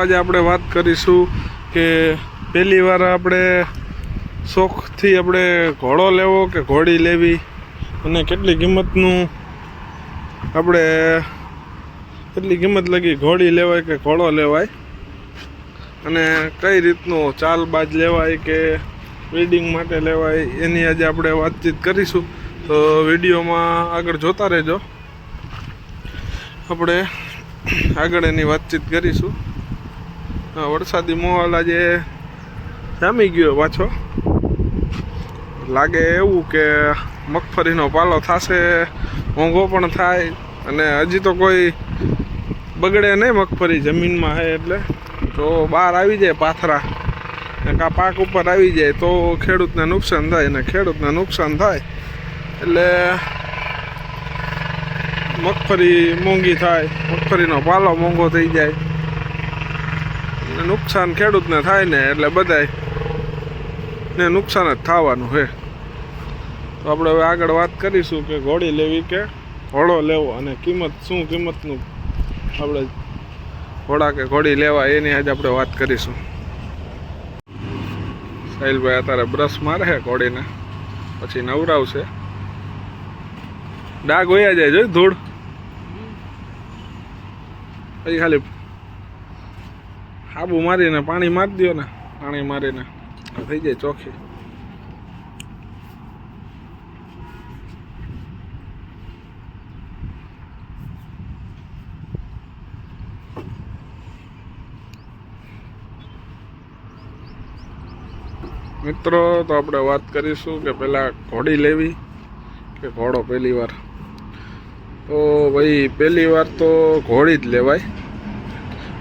આજે આપણે વાત કરીશું કે પહેલી વાર આપણે શોખથી આપણે ઘોડો લેવો કે ઘોડી લેવી અને કેટલી કિંમતનું આપણે કેટલી કિંમત લગી ઘોડી લેવાય કે ઘોડો લેવાય અને કઈ રીતનું ચાલબાજ લેવાય કે બ્રીડિંગ માટે લેવાય એની આજે આપણે વાતચીત કરીશું. તો વિડીયોમાં આગળ જોતા રહેજો. આપણે આગળ એની વાતચીત કરીશું. વરસાદી માહોલ આજે જામી ગયો પાછો. લાગે એવું કે મગફળીનો પાલો થશે, મોંઘો પણ થાય, અને હજી તો કોઈ બગડે નહીં મગફળી જમીનમાં હે એટલે. તો બહાર આવી જાય પાથરા. ને કાં પાક ઉપર આવી જાય તો ખેડૂતને નુકસાન થાય અને ખેડૂતને નુકસાન થાય. એટલે મગફળી મોંઘી થાય, મગફળીનો પાલો મોંઘો થઈ જાય. નુકસાન ખેડૂતને થાય ને એટલે બધાય ને નુકસાન જ થવાનું છે. તો આપણે હવે આગળ વાત કરીશું કે ઘોડી લેવી કે ઘોડો લેવો અને કિંમત શું કિંમતનું આપણે ઘોડા કે ઘોડી લેવા એની આજે આપણે વાત કરીશું. સાહિલભાઈ અત્યારે બ્રશ મારે છે ઘોડીને પછી નવરાવશે. ડાઘ વયા જાય જોઈ ધૂળ. પછી ખાલી આબુ મારીને પાણી મારી દો ને. પાણી મારીને. થઈ જાય ચોખ્ખી. મિત્રો, તો આપણે વાત કરીશું કે પહેલાં ઘોડી લેવી કે ઘોડો પહેલી વાર? તો ભાઈ, પહેલી વાર તો ઘોડી જ લેવાય.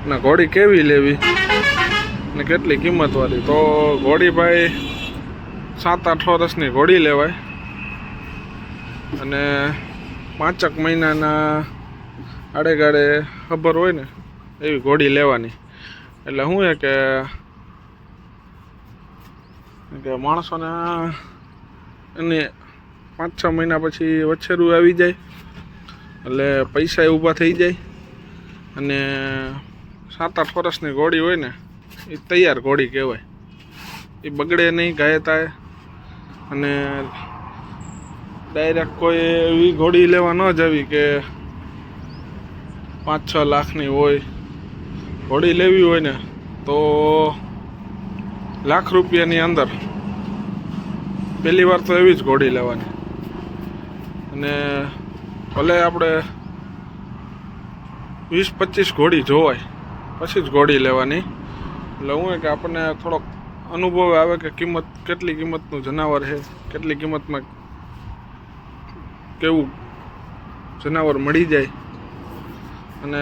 અને ઘોડી કેવી લેવી? ને કેટલી કિંમતવાળી? તો ઘોડી ભાઈ સાત આઠ વર્ષની ઘોડી લેવાય. અને પાંચક મહિનાના આડેગાડે ખબર હોય ને, એવી ઘોડી લેવાની. એટલે શું કે કે માણસોને એને પાંચ છ મહિના પછી વછેરું આવી જાય. એટલે પૈસા ઊભા થઈ જાય. અને સાત આઠ વર્ષની ઘોડી હોય ને, એ તૈયાર ઘોડી કહેવાય. એ બગડે નહીં થાય. અને ડાયરેક્ટ કોઈ એવી ઘોડી લેવા ન જવી કે પાંચ છ લાખની હોય. ઘોડી લેવી હોય ને, તો લાખ રૂપિયાની અંદર. પહેલી વાર તો એવી જ ઘોડી લેવાની. અને ભલે આપણે વીસ પચીસ ઘોડી જોવાય પછી જ ગોળી લેવાની. એટલે હું એ કે આપણને થોડોક અનુભવ આવે કે કિંમત, કેટલી કિંમતનું જનાવર છે, કેટલી કિંમતમાં કેવું જનાવર મળી જાય. અને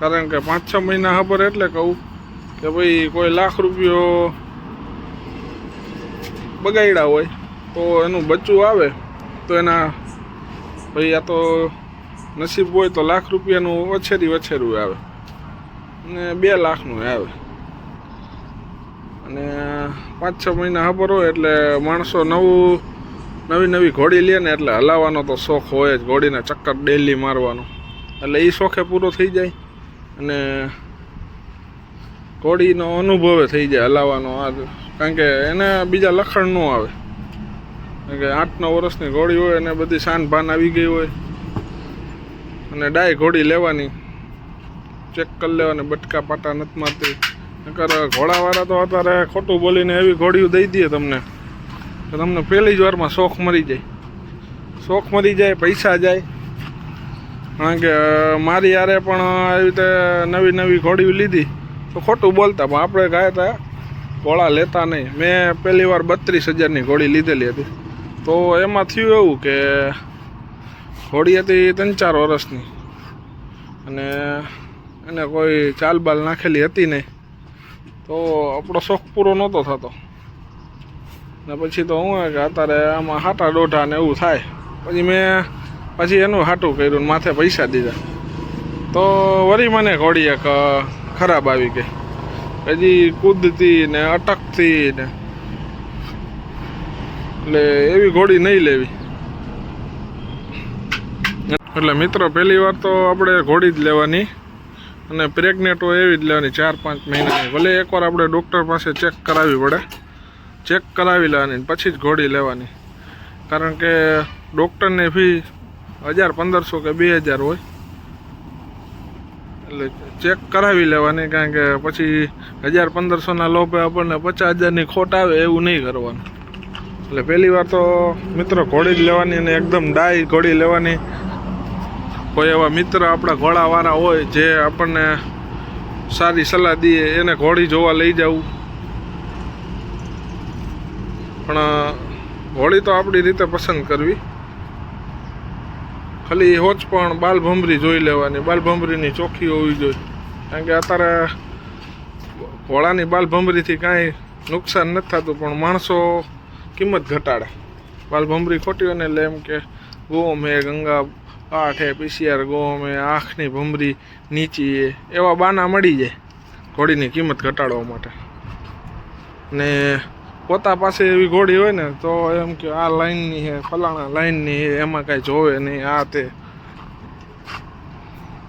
કારણ કે પાંચ છ મહિના ખબર એટલે કહું કે ભાઈ કોઈ લાખ રૂપિયો બગાડ્યા હોય, તો એનું બચ્ચું આવે, તો એના ભાઈ આ તો નસીબ હોય તો લાખ રૂપિયાનું વછેરી વછેરું આવે. અને બે લાખનું આવે. અને પાંચ છ મહિના ખબર હોય એટલે માણસો નવું, નવી નવી ઘોડી લે ને એટલે હલાવવાનો તો શોખ હોય જ, ઘોડીને ચક્કર ડેલી મારવાનો. એટલે એ શોખે પૂરો થઈ જાય અને ઘોડીનો અનુભવે થઈ જાય હલાવવાનો. આ કારણ કે એને બીજા લખણ ન આવે. કારણ કે આઠ નવ વર્ષની ઘોડી હોય અને બધી શાન ભાન આવી ગઈ હોય. અને ડાય ઘોડી લેવાની. ચેક કરી લેવાની, બટકા પાટા નથી મારતી. નકર ઘોડાવાળા તો અત્યારે ખોટું બોલીને એવી ઘોડીઓ દઈ દે તમને. તો તમને પહેલી જ વારમાં શોખ મરી જાય. શોખ મરી જાય, પૈસા જાય. કારણ કે મારી યારે પણ આવી રીતે નવી નવી ઘોડીઓ લીધી. તો ખોટું બોલતા, પણ આપણે ગયા હતા ઘોડા લેતા નહીં. મેં પહેલી વાર બત્રીસ હજારની ઘોડી લીધેલી હતી. તો એમાં થયું એવું કે, ઘોડી હતી ત્રણ ચાર વર્ષની. અને એને કોઈ ચાલબાલ નાખેલી હતી નહીં. તો આપણો શોખ પૂરો નહોતો થતો. ને પછી તો હું કે અત્યારે આમાં હાટા દોઢા ને એવું થાય. પછી મેં, પછી એનું હાટું કર્યું ને માથે પૈસા દીધા. તો વળી મને ઘોડી એક ખરાબ આવી ગઈ. હજી કૂદતી ને અટકતી ને. એટલે એવી ઘોડી નહીં લેવી. એટલે મિત્રો, પહેલી વાર તો આપણે ઘોડી જ લેવાની. અને પ્રેગ્નેટ હોય એવી જ લેવાની ચાર પાંચ મહિનાની. ભલે એકવાર આપણે ડૉક્ટર પાસે ચેક કરાવવી પડે. ચેક કરાવી લેવાની પછી જ ઘોડી લેવાની. કારણ કે ડૉક્ટરની ફી હજાર પંદરસો કે બે હજાર હોય. એટલે ચેક કરાવી લેવાની કારણ કે પછી હજાર પંદરસોના લોભે આપણને પચાસ હજારની ખોટ આવે એવું નહીં કરવાનું. એટલે પહેલી વાર તો મિત્રો ઘોડી જ લેવાની અને એકદમ ડાય ઘોડી લેવાની. કોઈ એવા મિત્ર આપણા ઘોડાવાળા હોય જે આપણને સારી સલાહ દે, એને ઘોડી જોવા લઈ જવું પણ ઘોડી તો આપણી રીતે પસંદ કરવી. ખાલી હોચ પણ બાલભમરી જોઈ લેવાની બાલભમરીની ચોખ્ખી હોવી જોઈએ. કારણ કે અત્યારે ઘોડાની બાલભમરીથી કાંઈ નુકસાન નથી થતું, પણ માણસો કિંમત ઘટાડે. બાલભમરી ખોટી હોય ને એટલે એમ કે, ગોમ હે ગંગા હે પીસીઆર ગોમ, આંખની ભમરી નીચી એવા બાના મળી જાય ઘોડીની કિંમત ઘટાડવા માટે. ને પોતા પાસે એવી ઘોડી હોય ને, તો એમ કે આ લાઈનની હે, ફલાણા લાઈનની છે એમાં કાંઈ જોવે નહીં, આ તે.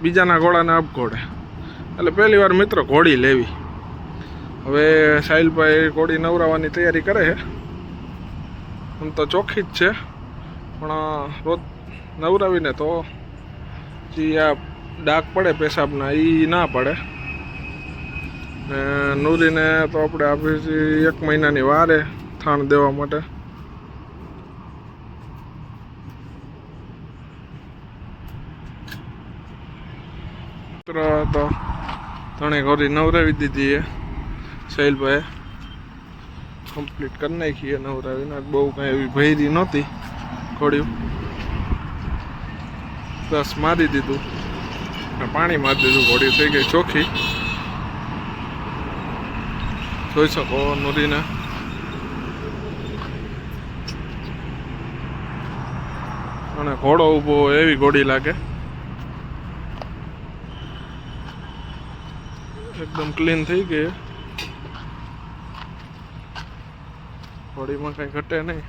બીજાના ઘોડાને અપઘોડે. એટલે પહેલી વાર મિત્ર ઘોડી લેવી. હવે સાહિલભાઈ ઘોડી નવરાવવાની તૈયારી કરે છે. આમ તો ચોખ્ખી જ છે, પણ રોજ નવરાવીને તો જે આ ડાક પડે પેશાબના એ ના પડે. ને નૂરીને તો આપણે આપી એક મહિનાની વારે થાણ દેવા માટે. મિત્ર તો ત્રણે ઘોરી નવરાવી દીધી એ શૈલભાઈ. કમ્પ્લીટ કરી નાખી નવરાવીને. બહુ કાંઈ એવી ભયરી નહોતી ઘોડ્યું દસ મારી દીધું પાણી મારી દીધું, ઘોડી થઈ ગઈ ચોખ્ખી. જોઈ શકો નદીને. અને ઘોડો ઊભો, એવી ઘોડી લાગે. એકદમ ક્લીન થઈ ગઈ. ઘોડીમાં કઈ ઘટે નહીં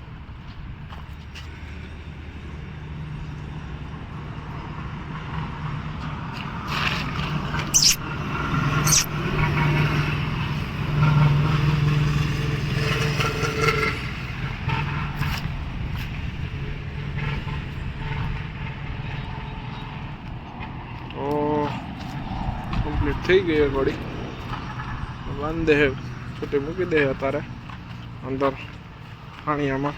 તો કમ્પ્લીટ થઈ ગઈ ઘોડી બાંધી દે છૂટી મૂકી દે અત્યારે. અંદર પાણીયામાં